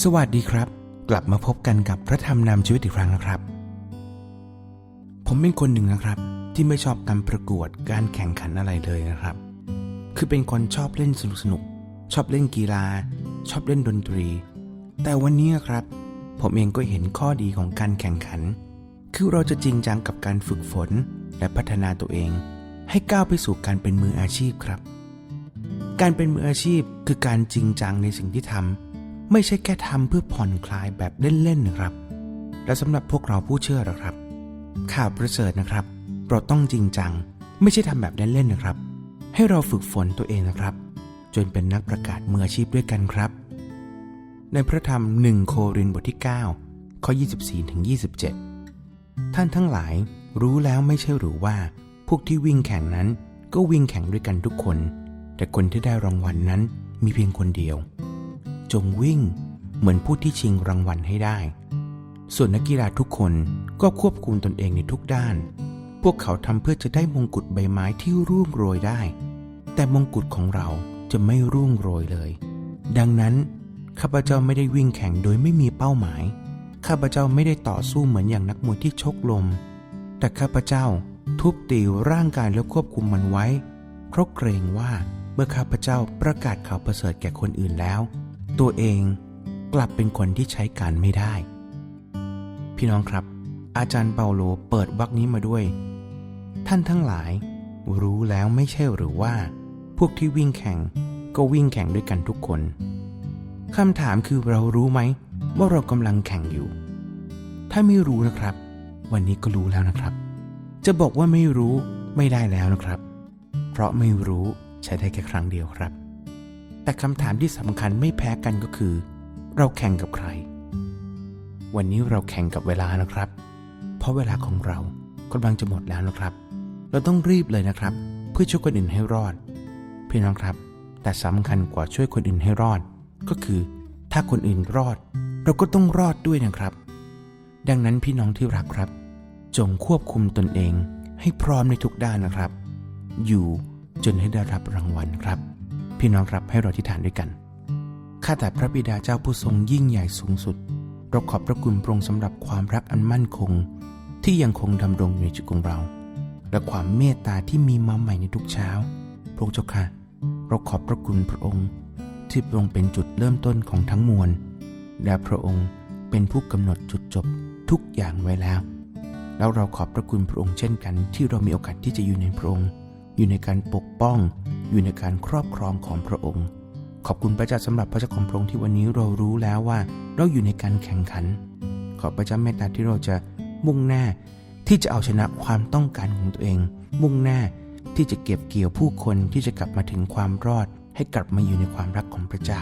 สวัสดีครับ กลับมาพบกันกับพระธรรมนำชีวิตอีกครั้งนะครับ ผมเป็นคนหนึ่งนะครับ ที่ไม่ชอบการประกวดการแข่งขันอะไรเลยนะครับ คือเป็นคนชอบเล่นสนุกสนุกชอบเล่นกีฬา ชอบเล่นดนตรี แต่วันนี้ครับ ผมเองก็เห็นข้อดีของการแข่งขัน คือเราจะจริงจังกับการฝึกฝนและพัฒนาตัวเอง ให้ก้าวไปสู่การเป็นมืออาชีพครับ การเป็นมืออาชีพคือการจริงจังในสิ่งที่ทำ ไม่ใช่แค่ทำเพื่อผ่อนคลายแบบเล่นๆนะครับ และสำหรับพวกเราผู้เชื่อนะครับ ข่าวประเสริฐนะครับ เราต้องจริงจัง ไม่ใช่ทำแบบเล่นๆนะครับ ให้เราฝึกฝนตัวเองนะครับ จนเป็นนักประกาศมืออาชีพด้วยกันครับ ในพระธรรมหนึ่งโครินบทที่ 9 ข้อ 24ถึง27 ท่านทั้งหลายรู้แล้วไม่ใช่หรือว่า พวกที่วิ่งแข่งนั้นก็วิ่งแข่งด้วยกันทุกคน แต่คนที่ได้รางวัลนนั้นมีเพียงคนเดียว จงวิ่ง เหมือนผู้ที่ชิงรางวัลให้ได้ ส่วนนักกีฬาทุกคนก็ควบคุมตนเองในทุกด้าน พวกเขาทำเพื่อจะได้มงกุฎใบไม้ที่ร่วงโรยได้ แต่มงกุฎของเราจะไม่ร่วงโรยเลย ดังนั้นข้าพเจ้าไม่ได้วิ่งแข่งโดยไม่มีเป้าหมาย ข้าพเจ้าไม่ได้ต่อสู้เหมือนอย่างนักมวยที่ชกลม แต่ข้าพเจ้าทุบตีร่างกายและควบคุมมันไว้ เพราะเกรงว่าเมื่อข้าพเจ้าประกาศข่าวประเสริฐแก่คนอื่นแล้ว ตัวเองกลับเป็นคนที่ใช้การไม่ได้ พี่น้องครับ อาจารย์เปาโลเปิดวรรคนี้มาด้วย ท่านทั้งหลาย รู้แล้วไม่ใช่หรือว่า พวกที่วิ่งแข่งก็วิ่งแข่งด้วยกันทุกคนคำถามคือเรารู้ไหมว่าเรากำลังแข่งอยู่ ถ้าไม่รู้นะครับ วันนี้ก็รู้แล้วนะครับ จะบอกว่าไม่รู้ไม่ได้แล้วนะครับ เพราะไม่รู้ใช้ได้แค่ครั้งเดียวครับ แต่คำถามที่สำคัญไม่แพ้กันก็คือ เราแข่งกับใคร วันนี้เราแข่งกับเวลานะครับ เพราะเวลาของเรากำลังจะหมดแล้วนะครับ เราต้องรีบเลยนะครับ เพื่อช่วยคนอื่นให้รอด พี่น้องครับ แต่สำคัญกว่าช่วยคนอื่นให้รอด ก็คือ ถ้าคนอื่นรอด เราก็ต้องรอดด้วยนะครับ ดังนั้นพี่น้องที่รักครับ จงควบคุมตนเองให้พร้อมในทุกด้านนะครับ อยู่จนให้ได้รับรางวัลครับ พี่น้องครับให้เราที่ฐานด้วยกัน ข้าแต่พระบิดาเจ้าผู้ทรงยิ่งใหญ่สูงสุด เราขอบพระคุณพระองค์สำหรับความรักอันมั่นคง ที่ยังคงดำรงอยู่ในจิตของเรา และความเมตตาที่มีมาใหม่ในทุกเช้า พระองค์เจ้าค่ะ เราขอบพระคุณพระองค์ ที่พระองค์เป็นจุดเริ่มต้นของทั้งมวล และพระองค์เป็นผู้กำหนดจุดจบทุกอย่างไว้แล้ว แล้วเราขอบพระคุณพระองค์เช่นกัน ที่เรามีโอกาสที่จะอยู่ในพระองค์ อยู่ในการปกป้อง อยู่ในการครอบครองของพระองค์ ขอบคุณพระเจ้าสำหรับพระเจ้าของพระองค์ที่วันนี้เรารู้แล้วว่าเราอยู่ในการแข่งขัน ขอพระเจ้าเมตตาที่เราจะมุ่งหน้าที่จะเอาชนะความต้องการของตัวเอง มุ่งหน้าที่จะเก็บเกี่ยวผู้คนที่จะกลับมาถึงความรอด ให้กลับมาอยู่ในความรักของพระเจ้า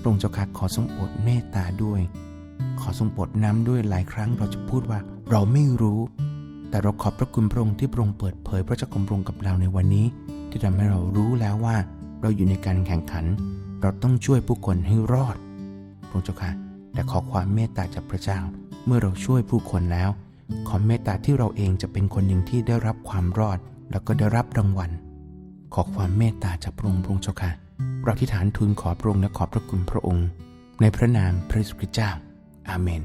พระองค์เจ้าค่ะขอทรงโปรดเมตตาด้วย ขอทรงโปรดน้ำด้วยหลายครั้งเราจะพูดว่าเราไม่รู้ แต่เราขอบพระคุณพระองค์ที่พระองค์เปิดเผยพระเจ้าของพระองค์กับเราในวันนี้ ที่ทำให้เรารู้แล้วว่า เราอยู่ในการแข่งขัน เราต้องช่วยผู้คนให้รอดพระองค์เจ้าค่ะแต่ขอความเมตตาจากพระเจ้า เมื่อเราช่วยผู้คนแล้ว ขอเมตตาที่เราเองจะเป็นคนหนึ่งที่ได้รับความรอด แล้วก็ได้รับรางวัล ขอความเมตตาจากพระองค์พระองค์เจ้าค่ะเราที่ฐานทูลขอพระองค์และขอบพระคุณพระองค์ ในพระนามพระเยซูคริสต์เจ้า อาเมน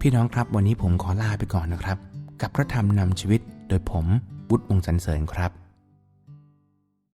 พี่น้องครับวันนี้ผมขอลาไปก่อนนะครับ กับพระธรรมนำชีวิตโดยผมวุฒิวงศ์สันเสริญครับ